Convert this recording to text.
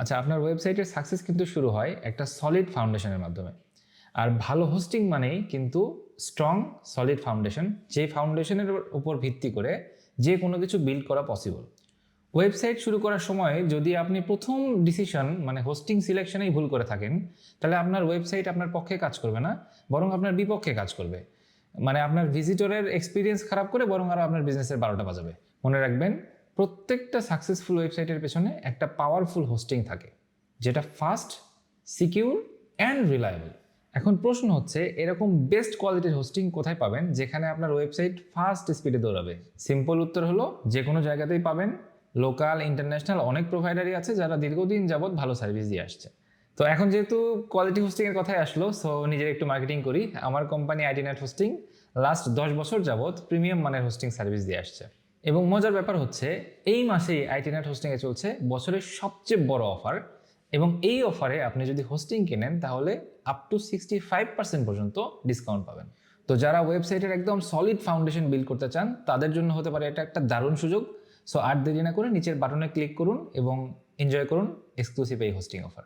আচ্ছা আপনার ওয়েবসাইটের সাকসেস কিন্তু শুরু হয় একটা সলিড ফাউন্ডেশনের মাধ্যমে। আর ভালো হোস্টিং মানেই কিন্তু স্ট্রং সলিড ফাউন্ডেশন যে ফাউন্ডেশনের উপর ভিত্তি করে যে কোনো কিছু বিল্ড করা পসিবল ওয়েবসাইট শুরু করার সময় যদি আপনি প্রথম ডিসিশন মানে হোস্টিং সিলেকশনেই ভুল করে থাকেন, তাহলে আপনার ওয়েবসাইট আপনার পক্ষে কাজ করবে না, বরং আপনার বিপক্ষে কাজ করবে। মানে আপনার ভিজিটরের এক্সপিরিয়েন্স খারাপ করে, বরং আরও আপনার বিজনেসের বারোটা বাজাবে। মনে রাখবেন প্রত্যেকটা সাকসেসফুল ওয়েবসাইটের পেছনে একটা পাওয়ারফুল হোস্টিং থাকে, যেটা ফাস্ট সিকিউর অ্যান্ড রিলায়েবল এখন প্রশ্ন হচ্ছে, এরকম বেস্ট কোয়ালিটির হোস্টিং কোথায় পাবেন, যেখানে আপনার ওয়েবসাইট ফাস্ট স্পিডে দৌড়াবে? সিম্পল উত্তর হলো, যে কোনো জায়গাতেই পাবেন। লোকাল ইন্টারন্যাশনাল অনেক প্রোভাইডারই আছে যারা দীর্ঘদিন যাবৎ ভালো সার্ভিস দিয়ে আসছে। তো এখন যেহেতু কোয়ালিটি হোস্টিংয়ের কথাই আসলো সো নিজের একটু মার্কেটিং করি। আমার কোম্পানি আইডি আইডিনেট হোস্টিং লাস্ট দশ বছর যাবৎ প্রিমিয়াম মানের হোস্টিং সার্ভিস দিয়ে আসছে। এবং মজার ব্যাপার হচ্ছে, এই মাসেই আইটিনেট হোস্টিংয়ে চলছে বছরের সবচেয়ে বড় অফার এবং এই অফারে আপনি যদি হোস্টিং কেনেন, তাহলে up to sixty five percent পর্যন্ত ডিসকাউন্ট পাবেন। তো যারা ওয়েবসাইটের একদম সলিড ফাউন্ডেশন বিল্ড করতে চান, তাদের জন্য হতে পারে এটা একটা দারুণ সুযোগ। সো আর দেরি না করে নিচের বাটনে ক্লিক করুন এবং এনজয় করুন এক্সক্লুসিভ এই হোস্টিং অফার